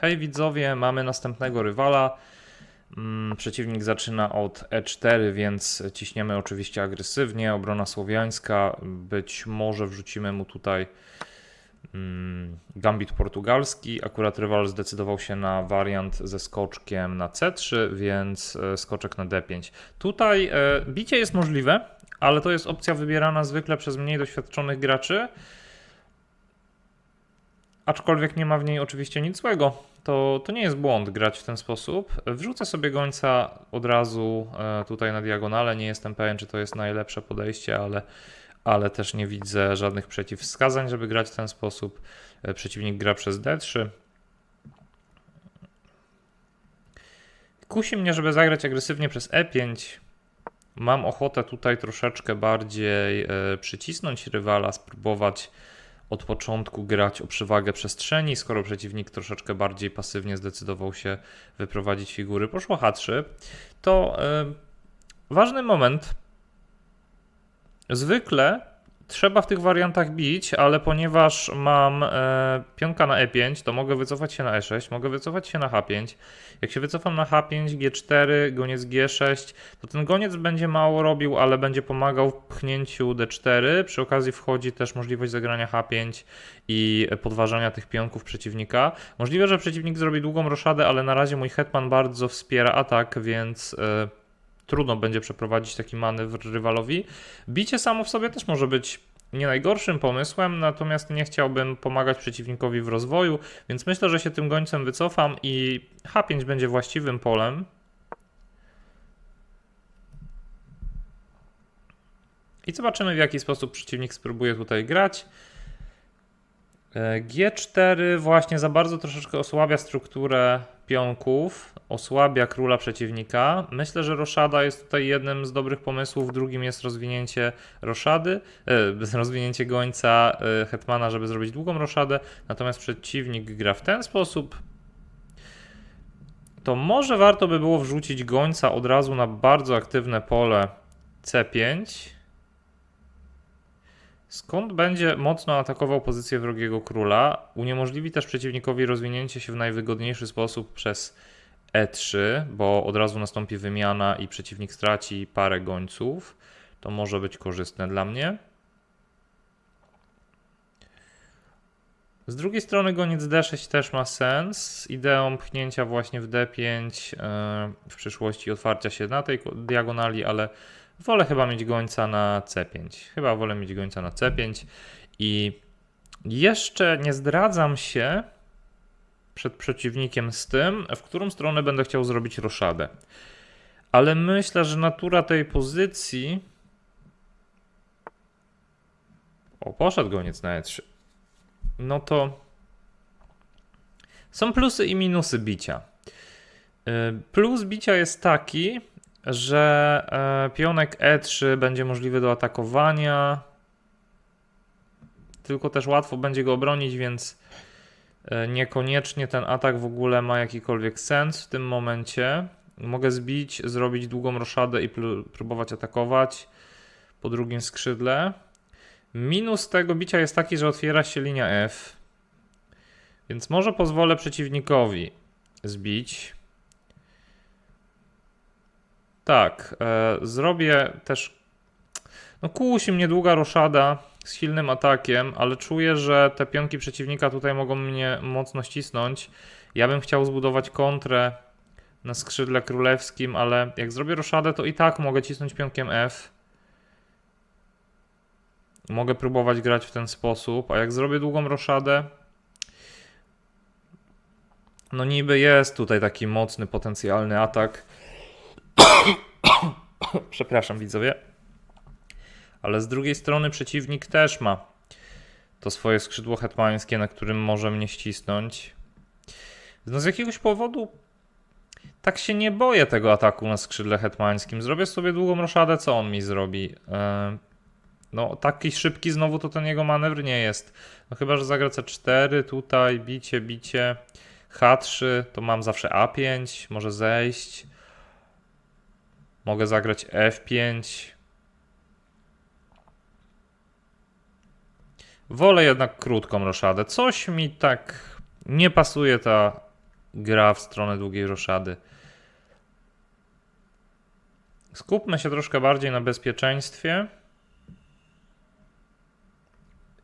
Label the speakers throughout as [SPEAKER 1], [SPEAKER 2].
[SPEAKER 1] Hej widzowie, mamy następnego rywala. Mm, Przeciwnik zaczyna od E4, więc ciśniemy oczywiście agresywnie. Obrona słowiańska. Być może wrzucimy mu tutaj mm, gambit portugalski. Akurat rywal zdecydował się na wariant ze skoczkiem na C3, więc e, skoczek na D5. Tutaj e, bicie jest możliwe, ale to jest opcja wybierana zwykle przez mniej doświadczonych graczy. Aczkolwiek nie ma w niej oczywiście nic złego. To, to nie jest błąd grać w ten sposób. Wrzucę sobie gońca od razu e, tutaj na diagonale. Nie jestem pewien, czy to jest najlepsze podejście, ale, ale też nie widzę żadnych przeciwwskazań, żeby grać w ten sposób. E, Przeciwnik gra przez D3. Kusi mnie, żeby zagrać agresywnie przez E5. Mam ochotę tutaj troszeczkę bardziej e, przycisnąć rywala, spróbować od początku grać o przewagę przestrzeni, skoro przeciwnik troszeczkę bardziej pasywnie zdecydował się wyprowadzić figury. Poszło H3. To e, ważny moment. Zwykle trzeba w tych wariantach bić, ale ponieważ mam e, pionka na E5, to mogę wycofać się na E6, mogę wycofać się na H5. Jak się wycofam na H5, G4, goniec G6, to ten goniec będzie mało robił, ale będzie pomagał w pchnięciu D4. Przy okazji wchodzi też możliwość zagrania H5 i podważania tych pionków przeciwnika. Możliwe, że przeciwnik zrobi długą roszadę, ale na razie mój hetman bardzo wspiera atak, więc e, trudno będzie przeprowadzić taki manewr rywalowi. Bicie samo w sobie też może być nie najgorszym pomysłem, natomiast nie chciałbym pomagać przeciwnikowi w rozwoju, więc myślę, że się tym gońcem wycofam i H5 będzie właściwym polem. I zobaczymy, w jaki sposób przeciwnik spróbuje tutaj grać. E, G4 właśnie za bardzo troszeczkę osłabia strukturę pionków, osłabia króla przeciwnika. Myślę, że roszada jest tutaj jednym z dobrych pomysłów. Drugim jest rozwinięcie roszady, e, rozwinięcie gońca e, hetmana, żeby zrobić długą roszadę. Natomiast przeciwnik gra w ten sposób. To może warto by było wrzucić gońca od razu na bardzo aktywne pole C5. Skąd będzie mocno atakował pozycję wrogiego króla, uniemożliwi też przeciwnikowi rozwinięcie się w najwygodniejszy sposób przez E3, bo od razu nastąpi wymiana i przeciwnik straci parę gońców. To może być korzystne dla mnie. Z drugiej strony goniec D6 też ma sens ideą pchnięcia właśnie w D5 e, w przyszłości otwarcia się na tej diagonali, ale wolę chyba mieć gońca na C5. Chyba wolę mieć gońca na C5 i jeszcze nie zdradzam się przed przeciwnikiem z tym, w którą stronę będę chciał zrobić roszadę. Ale myślę, że natura tej pozycji. O, poszedł goniec na E3. No to są plusy i minusy bicia. Y, Plus bicia jest taki, że e, pionek E3 będzie możliwy do atakowania. Tylko też łatwo będzie go obronić, więc e, niekoniecznie ten atak w ogóle ma jakikolwiek sens w tym momencie. Mogę zbić, zrobić długą roszadę i próbować atakować po drugim skrzydle. Minus tego bicia jest taki, że otwiera się linia F. Więc może pozwolę przeciwnikowi zbić. Tak, e, zrobię też. No, kusi mnie długa roszada z silnym atakiem, ale czuję, że te pionki przeciwnika tutaj mogą mnie mocno ścisnąć. Ja bym chciał zbudować kontrę na skrzydle królewskim, ale jak zrobię roszadę, to i tak mogę cisnąć pionkiem F. Mogę próbować grać w ten sposób, a jak zrobię długą roszadę, no niby jest tutaj taki mocny potencjalny atak. Przepraszam, widzowie. Ale z drugiej strony przeciwnik też ma to swoje skrzydło hetmańskie, na którym może mnie ścisnąć. No z jakiegoś powodu tak się nie boję tego ataku na skrzydle hetmańskim. Zrobię sobie długą roszadę, co on mi zrobi? Eee, no taki szybki znowu to ten jego manewr nie jest. No chyba, że zagra C4, tutaj bicie, bicie. H3, to mam zawsze A5, może zejść. Mogę zagrać F5. Wolę jednak krótką roszadę. Coś mi tak nie pasuje ta gra w stronę długiej roszady. Skupmy się troszkę bardziej na bezpieczeństwie.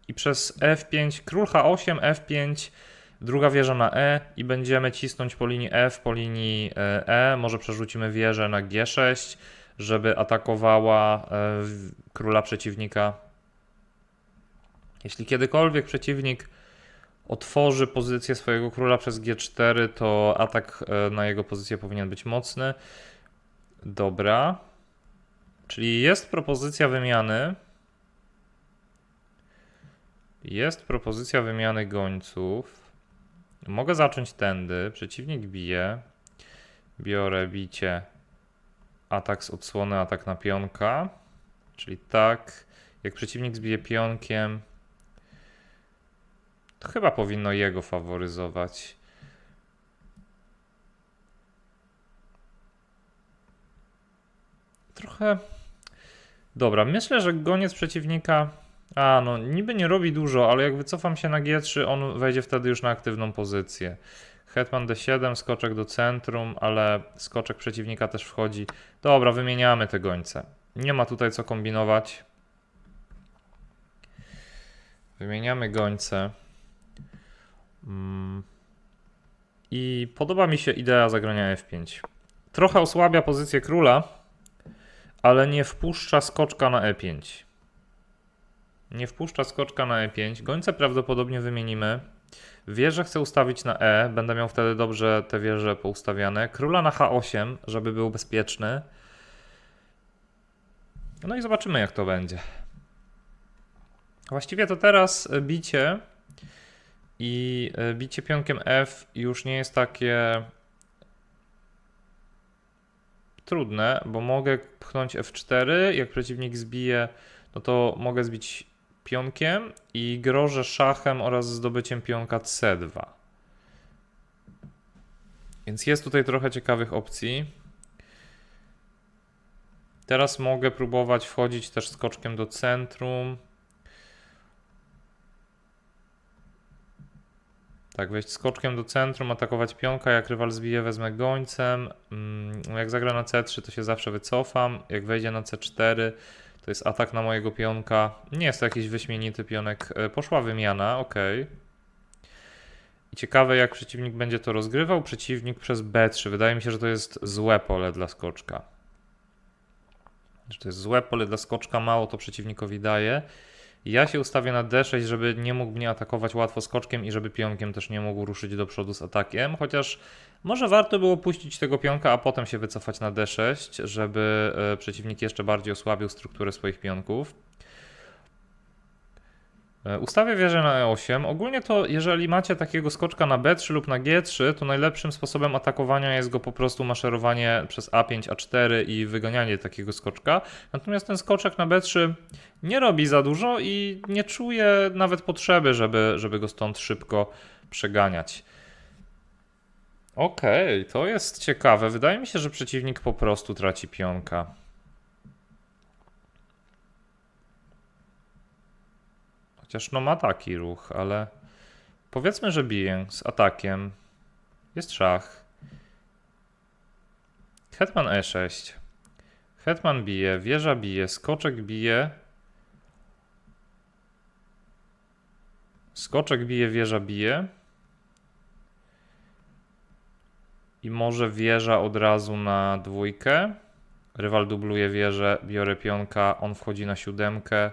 [SPEAKER 1] I przez F5, król H8, F5, druga wieża na E i będziemy cisnąć po linii F, po linii e, E. Może przerzucimy wieżę na G6, żeby atakowała e, króla przeciwnika. Jeśli kiedykolwiek przeciwnik otworzy pozycję swojego króla przez G4, to atak e, na jego pozycję powinien być mocny. Dobra. Czyli jest propozycja wymiany. Jest propozycja wymiany gońców. Mogę zacząć tędy. Przeciwnik bije. Biorę bicie. Atak z odsłony, atak na pionka. Czyli tak. Jak przeciwnik zbije pionkiem, to chyba powinno jego faworyzować. Trochę. Dobra, myślę, że goniec przeciwnika. A, no niby nie robi dużo, ale jak wycofam się na G3, on wejdzie wtedy już na aktywną pozycję. Hetman D7, skoczek do centrum, ale skoczek przeciwnika też wchodzi. Dobra, wymieniamy te gońce. Nie ma tutaj co kombinować. Wymieniamy gońce. Mm. I podoba mi się idea zagrania F5. Trochę osłabia pozycję króla, ale nie wpuszcza skoczka na E5. Nie wpuszcza skoczka na E5. Gońce prawdopodobnie wymienimy. Wieżę chcę ustawić na E. Będę miał wtedy dobrze te wieże poustawiane. Króla na H8, żeby był bezpieczny. No i zobaczymy, jak to będzie. Właściwie to teraz e, bicie i e, bicie pionkiem F już nie jest takie trudne, bo mogę pchnąć F4, jak przeciwnik zbije, no to mogę zbić pionkiem i grożę szachem oraz zdobyciem pionka C2. Więc jest tutaj trochę ciekawych opcji. Teraz mogę próbować wchodzić też skoczkiem do centrum. Tak, wejść skoczkiem do centrum, atakować pionka, jak rywal zbije, wezmę gońcem. Mm, Jak zagra na C3, to się zawsze wycofam. Jak wejdzie na C4, to jest atak na mojego pionka. Nie jest to jakiś wyśmienity pionek. E, Poszła wymiana, ok. I ciekawe, jak przeciwnik będzie to rozgrywał. Przeciwnik przez B3. Wydaje mi się, że to jest złe pole dla skoczka. Że to jest złe pole dla skoczka, mało to przeciwnikowi daje. Ja się ustawię na D6, żeby nie mógł mnie atakować łatwo skoczkiem i żeby pionkiem też nie mógł ruszyć do przodu z atakiem, chociaż może warto było puścić tego pionka, a potem się wycofać na D6, żeby e, przeciwnik jeszcze bardziej osłabił strukturę swoich pionków. E, Ustawię wieżę na E8. Ogólnie to, jeżeli macie takiego skoczka na B3 lub na G3, to najlepszym sposobem atakowania jest go po prostu maszerowanie przez A5, A4 i wyganianie takiego skoczka. Natomiast ten skoczek na B3 nie robi za dużo i nie czuję nawet potrzeby, żeby, żeby go stąd szybko przeganiać. Okej, to jest ciekawe. Wydaje mi się, że przeciwnik po prostu traci pionka. Chociaż no ma taki ruch, ale powiedzmy, że bije z atakiem. Jest szach. Hetman E6. Hetman bije, wieża bije, skoczek bije. Skoczek bije, wieża bije. I może wieża od razu na dwójkę. Rywal dubluje wieżę, biorę pionka, on wchodzi na siódemkę.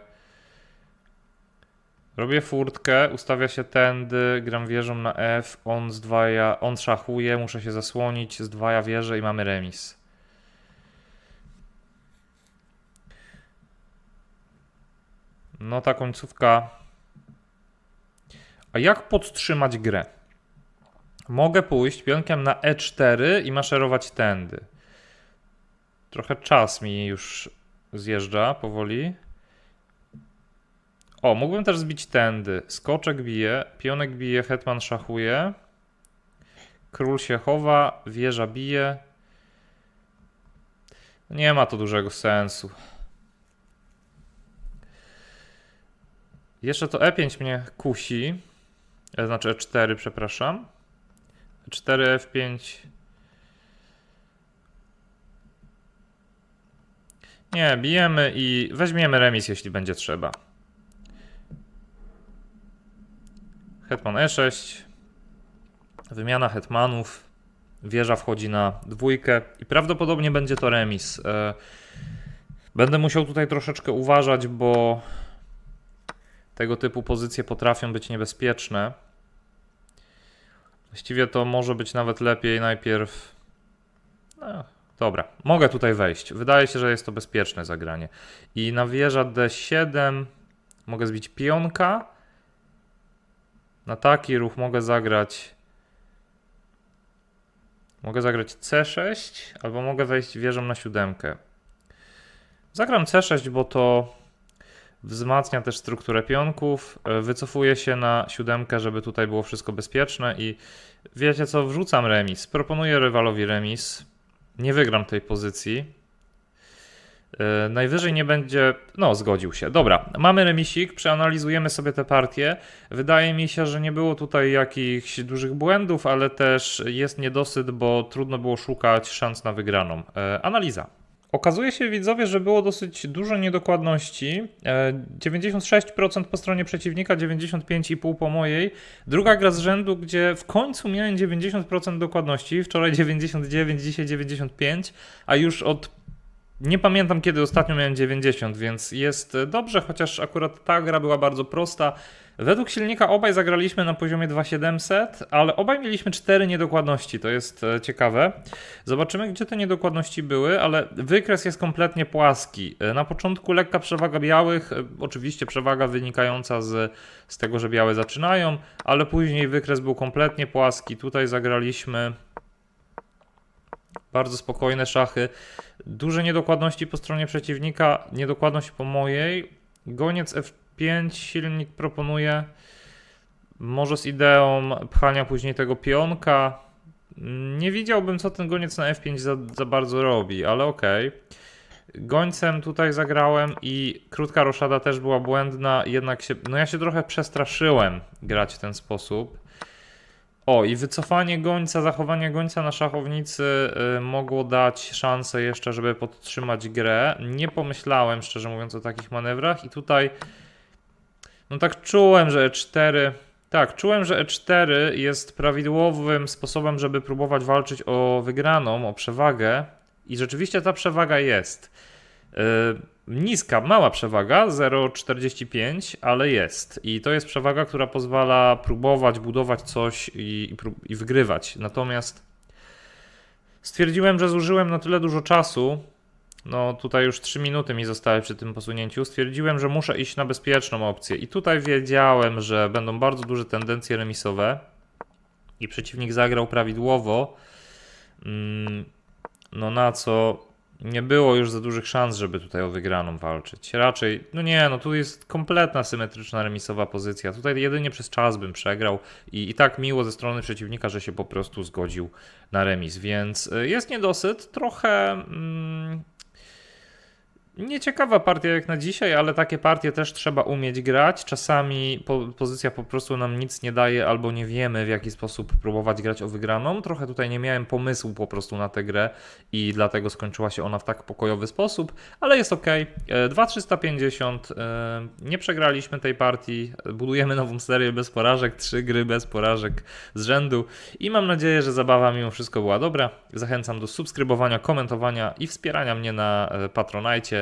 [SPEAKER 1] Robię furtkę, ustawia się tędy, gram wieżą na F, on zdwaja, on szachuje, muszę się zasłonić, zdwaja wieżę i mamy remis. No ta końcówka. A jak podtrzymać grę? Mogę pójść pionkiem na E4 i maszerować tędy. Trochę czas mi już zjeżdża powoli. O, mógłbym też zbić tędy. Skoczek bije, pionek bije, hetman szachuje. Król się chowa, wieża bije. Nie ma to dużego sensu. Jeszcze to E5 mnie kusi. E, Znaczy E4, przepraszam. 4 F5. Nie, bijemy i weźmiemy remis, jeśli będzie trzeba. Hetman E6. Wymiana hetmanów. Wieża wchodzi na dwójkę i prawdopodobnie będzie to remis. E, Będę musiał tutaj troszeczkę uważać, bo tego typu pozycje potrafią być niebezpieczne. Właściwie to może być nawet lepiej najpierw. No, dobra, mogę tutaj wejść. Wydaje się, że jest to bezpieczne zagranie. I na wieża D7 mogę zbić pionka. Na taki ruch mogę zagrać. Mogę zagrać C6, albo mogę wejść wieżą na siódemkę. Zagram C6, bo to wzmacnia też strukturę pionków. e, Wycofuję się na siódemkę, żeby tutaj było wszystko bezpieczne i wiecie co, wrzucam remis. Proponuję rywalowi remis. Nie wygram tej pozycji. E, Najwyżej nie będzie. No, zgodził się. Dobra, mamy remisik, przeanalizujemy sobie te partie. Wydaje mi się, że nie było tutaj jakichś dużych błędów, ale też jest niedosyt, bo trudno było szukać szans na wygraną. E, Analiza. Okazuje się, widzowie, że było dosyć dużo niedokładności. E, 96% po stronie przeciwnika, 95,5% po mojej. Druga gra z rzędu, gdzie w końcu miałem 90% dokładności. Wczoraj 99, dzisiaj 95, a już od nie pamiętam kiedy ostatnio miałem 90, więc jest dobrze, chociaż akurat ta gra była bardzo prosta. Według silnika obaj zagraliśmy na poziomie 2700, ale obaj mieliśmy 4 niedokładności, to jest e, ciekawe. Zobaczymy, gdzie te niedokładności były, ale wykres jest kompletnie płaski. E, Na początku lekka przewaga białych, e, oczywiście przewaga wynikająca z, z tego, że białe zaczynają, ale później wykres był kompletnie płaski. Tutaj zagraliśmy bardzo spokojne szachy. Duże niedokładności po stronie przeciwnika, niedokładność po mojej. Goniec F5 silnik proponuje może z ideą pchania później tego pionka. Nie widziałbym, co ten goniec na F5 za, za bardzo robi, ale okej. Gońcem tutaj zagrałem i krótka roszada też była błędna, jednak się, no ja się trochę przestraszyłem grać w ten sposób. O, i wycofanie gońca, zachowanie gońca na szachownicy y, mogło dać szansę jeszcze, żeby podtrzymać grę. Nie pomyślałem, szczerze mówiąc, o takich manewrach i tutaj no tak czułem, że E4 tak, czułem, że E4 jest prawidłowym sposobem, żeby próbować walczyć o wygraną, o przewagę i rzeczywiście ta przewaga jest. Yy, niska, mała przewaga, 0,45, ale jest. I to jest przewaga, która pozwala próbować budować coś i, i, i wygrywać. Natomiast stwierdziłem, że zużyłem na tyle dużo czasu. No, tutaj już 3 minuty mi zostały przy tym posunięciu. Stwierdziłem, że muszę iść na bezpieczną opcję. I tutaj wiedziałem, że będą bardzo duże tendencje remisowe. I przeciwnik zagrał prawidłowo. Mm, No na co nie było już za dużych szans, żeby tutaj o wygraną walczyć. Raczej, no nie, no tu jest kompletna symetryczna remisowa pozycja. Tutaj jedynie przez czas bym przegrał i, i tak miło ze strony przeciwnika, że się po prostu zgodził na remis, więc y, jest niedosyt. Trochę mm, nieciekawa partia jak na dzisiaj, ale takie partie też trzeba umieć grać. Czasami po, pozycja po prostu nam nic nie daje albo nie wiemy w jaki sposób próbować grać o wygraną. Trochę tutaj nie miałem pomysłu po prostu na tę grę i dlatego skończyła się ona w tak pokojowy sposób, ale jest ok. 2350, e, nie przegraliśmy tej partii, budujemy nową serię bez porażek, trzy gry bez porażek z rzędu i mam nadzieję, że zabawa mimo wszystko była dobra. Zachęcam do subskrybowania, komentowania i wspierania mnie na e,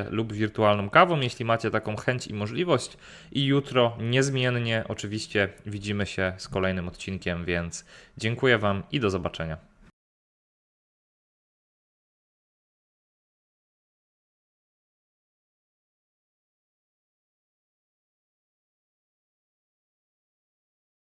[SPEAKER 1] Lub wirtualną kawą, jeśli macie taką chęć i możliwość. I jutro niezmiennie oczywiście widzimy się z kolejnym odcinkiem, więc dziękuję Wam i do zobaczenia.